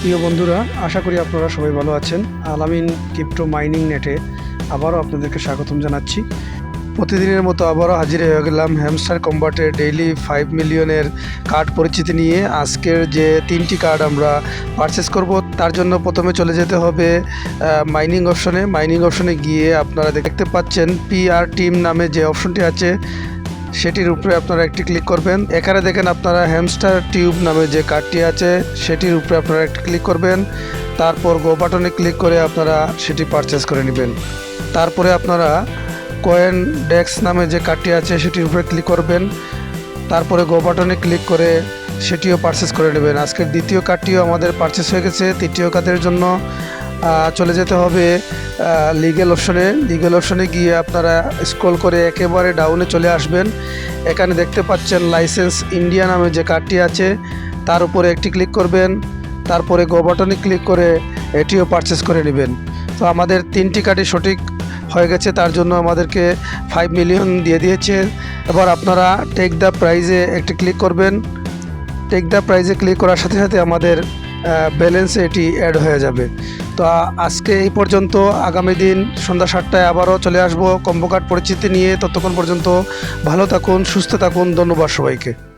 প্রিয় বন্ধুরা, আশা করি আপনারা সবাই ভালো আছেন। আলামিন ক্রিপ্টো মাইনিং নেটে আবারও আপনাদেরকে স্বাগতম জানাচ্ছি। প্রতিদিনের মতো আবারও হাজির হয়ে গেলাম হ্যামস্টার কম্বাটে ডেইলি ফাইভ মিলিয়নের কার্ড পরিচিতি নিয়ে। আজকের যে তিনটি কার্ড আমরা পারচেস করব, তার জন্য প্রথমে চলে যেতে হবে মাইনিং অপশনে। মাইনিং অপশনে গিয়ে আপনারা দেখতে পাচ্ছেন পিআর টিম নামে যে অপশনটি আছে সেটির উপরে আপনারা একটি ক্লিক করবেন। এখানে দেখেন আপনারা হ্যামস্টার টিউব নামে যে কার্ডটি আছে, সেটির উপরে আপনারা একটি ক্লিক করবেন। তারপর গো বাটনে ক্লিক করে আপনারা সেটি পারচেস করে নেবেন। তারপরে আপনারা কয়েন ডেক্স নামে যে কার্ডটি আছে, সেটির উপরে ক্লিক করবেন। তারপরে গো বাটনে ক্লিক করে সেটিও পারচেস করে নেবেন। আজকের দ্বিতীয় কার্ডটিও আমাদের পারচেস হয়ে গেছে। তৃতীয় কার্ডের জন্য চলে যেতে হবে লিগেল অপশনে লিগেল অপশনে গিয়ে আপনারা স্ক্রল করে একেবারে ডাউনে চলে আসবেন। এখানে দেখতে পাচ্ছেন লাইসেন্স ইন্ডিয়া নামে যে কার্ডটি আছে, তার উপরে একটি ক্লিক করবেন। তারপরে গো বাটনে ক্লিক করে এটিও পারচেস করে নেবেন। তো আমাদের তিনটি কার্ডই সঠিক হয়ে গেছে, তার জন্য আমাদেরকে ফাইভ মিলিয়ন দিয়ে দিয়েছে। এবার আপনারা টেক দ্য প্রাইজে একটি ক্লিক করবেন। টেক দ্য প্রাইজে ক্লিক করার সাথে সাথে আমাদের ব্যালেন্সে এটি অ্যাড হয়ে যাবে। তো আজকে এই পর্যন্ত, আগামী দিন সন্ধ্যা সাতটায় আবারও চলে আসব। কম্বকাট পরিচিতি নিয়ে ততক্ষণ পর্যন্ত ভালো থাকুন, সুস্থ থাকুন। ধন্যবাদ সবাইকে।